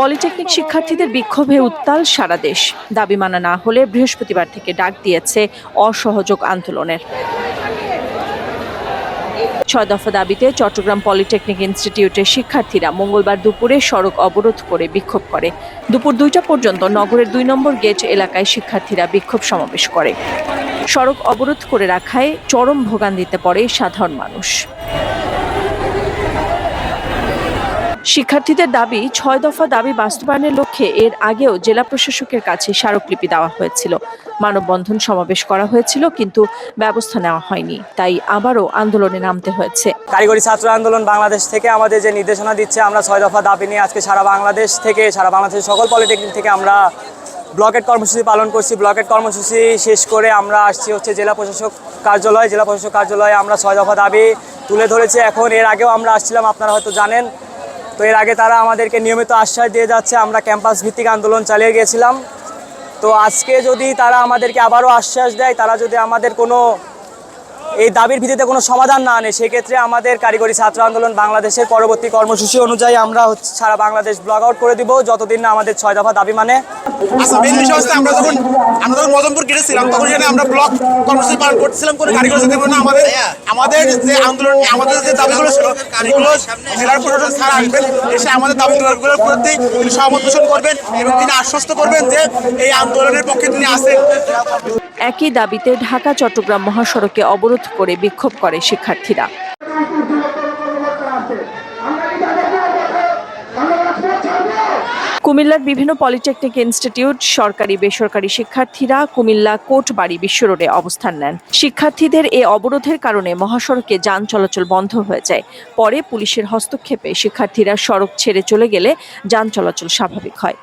Polytechnic শিক্ষার্থীদের বিক্ষোভে উত্তাল সারা দেশ। দাবি মানা না হলে বৃহস্পতিবার থেকে ডাক দিয়েছে অসহযোগ আন্দোলনের। ছয় দফা দাবিতে চট্টগ্রাম পলিটেকনিক ইনস্টিটিউটের শিক্ষার্থীরা মঙ্গলবার দুপুরে সড়ক অবরোধ করে বিক্ষোভ করে। দুপুর দুইটা পর্যন্ত নগরের দুই নম্বর গেট এলাকায় শিক্ষার্থীরা বিক্ষোভ সমাবেশ করে। সড়ক অবরোধ করে রাখায় চরম ভোগান্তিতে পড়ে সাধারণ মানুষ। শিক্ষার্থীদের দাবি, ছয় দফা দাবি বাস্তবায়নের লক্ষ্যে এর আগেও জেলা প্রশাসকের কাছে স্মারকলিপি দেওয়া হয়েছিল। মানববন্ধন সমাবেশ করা হয়েছিল, কিন্তু ব্যবস্থা নেওয়া হয়নি। তাই আবারও আন্দোলনে নামতে হয়েছে। কারিগরি ছাত্র আন্দোলন বাংলাদেশ থেকে আমাদের যে নির্দেশনা দিচ্ছে, আমরা ছয় দফা দাবি নিয়ে আজকে সারা বাংলাদেশ থেকে, সারা বাংলাদেশের সকল পলিটেকনিক থেকে আমরা ব্লকেট কর্মসূচি পালন করছি। ব্লকেট কর্মসূচি শেষ করে আমরা আসছি হচ্ছে জেলা প্রশাসক কার্যালয়। জেলা প্রশাসক কার্যালয়ে আমরা ছয় দফা দাবি তুলে ধরেছি। এখন এর আগেও আমরা আসছিলাম, আপনারা হয়তো জানেন। তো এর আগে তারা আমাদেরকে নিয়মিত আশ্বাস দিয়ে যাচ্ছে, আমরা ক্যাম্পাস ভিত্তিক আন্দোলন চালিয়ে গেছিলাম। তো আজকে যদি তারা আমাদেরকে আবারও আশ্বাস দেয়, তারা যদি আমাদের কোনো এই দাবির ভিত্তিতে কোনো সমাধান না আনে। সেক্ষেত্রে আমাদের কারিগরি ছাত্র আন্দোলন বাংলাদেশের পরবর্তী কর্মসূচি অনুযায়ী আমরা সারা বাংলাদেশ ব্লক আউট করে দিব। যতদিন না আমাদের ছয় দফা দাবি মানে। আচ্ছা যখন আমরা তখন আমরা আমাদের যে আন্দোলন আমাদের করবেন এবং তিনি আশ্বস্ত করবেন যে এই আন্দোলনের পক্ষে তিনি আছেন। একই দাবিতে ঢাকা, চট্টগ্রাম মহাসড়কে অবরোধ করে বিক্ষোভ করে শিক্ষার্থীরা। কুমিল্লার বিভিন্ন পলিটেকনিক ইনস্টিটিউট, সরকারি, বেসরকারি শিক্ষার্থীরা কুমিল্লা কোটবাড়ি বিশ্ব রোডে অবস্থান নেন। শিক্ষার্থীদের এ অবরোধের কারণে মহাসড়কে যান চলাচল বন্ধ হয়ে যায়। পরে পুলিশের হস্তক্ষেপে শিক্ষার্থীরা সড়ক ছেড়ে চলে গেলে যান চলাচল স্বাভাবিক হয়।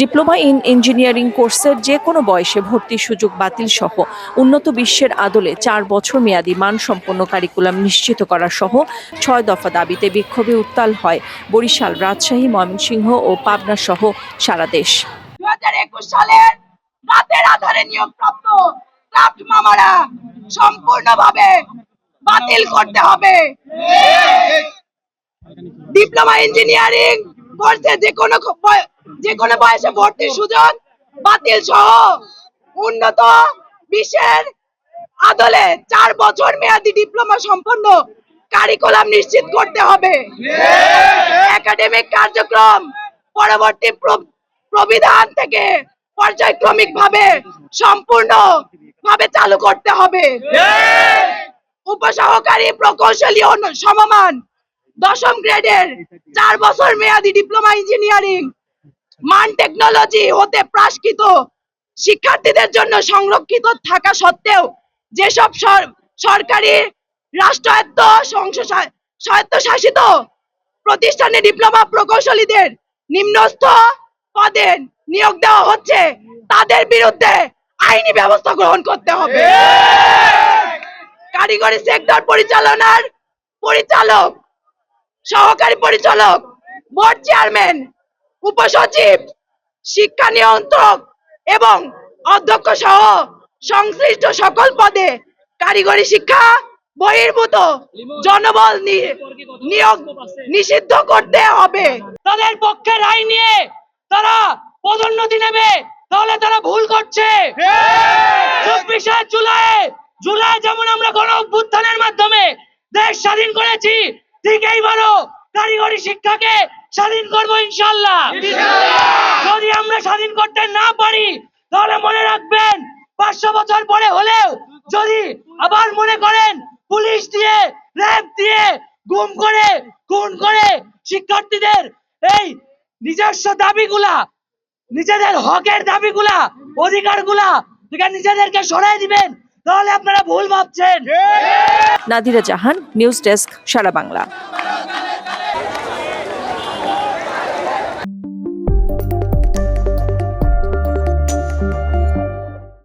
ডিপ্লোমা ইন ইঞ্জিনিয়ারিং কোর্সের যে কোনো বয়সে ভর্তির সুযোগ বাতিল সহ উন্নত বিশ্বের আদলে চার বছর মেয়াদী মানসম্পন্ন কারিকুলাম নিশ্চিত করা সহ ছয় দফা দাবিতে বিক্ষোভে উত্তাল হয় বরিশাল, রাজশাহী, ময়মনসিংহ ও পাবনা সহ সারা দেশ। রাতের আধারে নিয়োগপ্রাপ্ত ক্রাফট মামারা সম্পূর্ণভাবে বাতিল করতে হবে। ডিপ্লোমা ইঞ্জিনিয়ারিং কোর্সে যে কোনো যে কোনো বয়সে ভর্তির সুযোগ বাতিল সহ উন্নত বিশ্বের আদলে চার বছর মেয়াদি ডিপ্লোমা সম্পন্ন কারিকুলাম নিশ্চিত করতে হবে। একাডেমিক কার্যক্রম পরবর্তী প্রবিধান থেকে পর্যায়ক্রমিক ভাবে সম্পূর্ণ ভাবে চালু করতে হবে। উপসহকারী প্রকৌশলী সমমান দশম গ্রেডের চার বছর মেয়াদি ডিপ্লোমা ইঞ্জিনিয়ারিং মান টেকনোলজি হতে প্রাস্কৃত শিক্ষার্থীদের জন্য সংরক্ষিত থাকা সত্ত্বেও যেসব সর- সরকারি রাষ্ট্রায়ত্ত স্বায়ত্তশাসিত প্রতিষ্ঠানে ডিপ্লোমা প্রকৌশলীদের নিম্নস্থ পদে নিয়োগ দেওয়া হচ্ছে, তাদের বিরুদ্ধে আইনি ব্যবস্থা গ্রহণ করতে হবে। কারিগরি সেক্টর পরিচালনার পরিচালক, সহকারী পরিচালক বোর্ড চেয়ারম্যান উপসচিব শিক্ষা নিয়ন্ত্রক এবং অধ্যক্ষ সহ সংশ্লিষ্ট সকল পদে কারিগরি শিক্ষা বহির্ভূত জনবল নিয়োগ নিষিদ্ধ করতে হবে। তাদের পক্ষে রায় নিয়ে তারা পদোন্নতি নেবে তাহলে তারা ভুল করছে। চব্বিশে জুলাই জুলাই যেমন আমরা গণ অভ্যুত্থানের মাধ্যমে দেশ স্বাধীন করেছি ঠিক এইবারও কারিগরি শিক্ষাকে স্বাধীন করব ইনশাল্লাহ যদি আমরা স্বাধীন করতে না পারি তাহলে মনে রাখবেন পাঁচশো বছর পরে হলেও যদি আবার মনে করেন পুলিশ দিয়ে র্যাব দিয়ে গুম করে খুন করে শিক্ষার্থীদের এই নিজস্ব দাবিগুলা নিজেদের হকের দাবিগুলা অধিকারগুলা থেকে নিজেদেরকে সরাই দিবেন তাহলে আপনারা ভুল ভাবছেন। Nadira Jahan news desk Sara Bangla.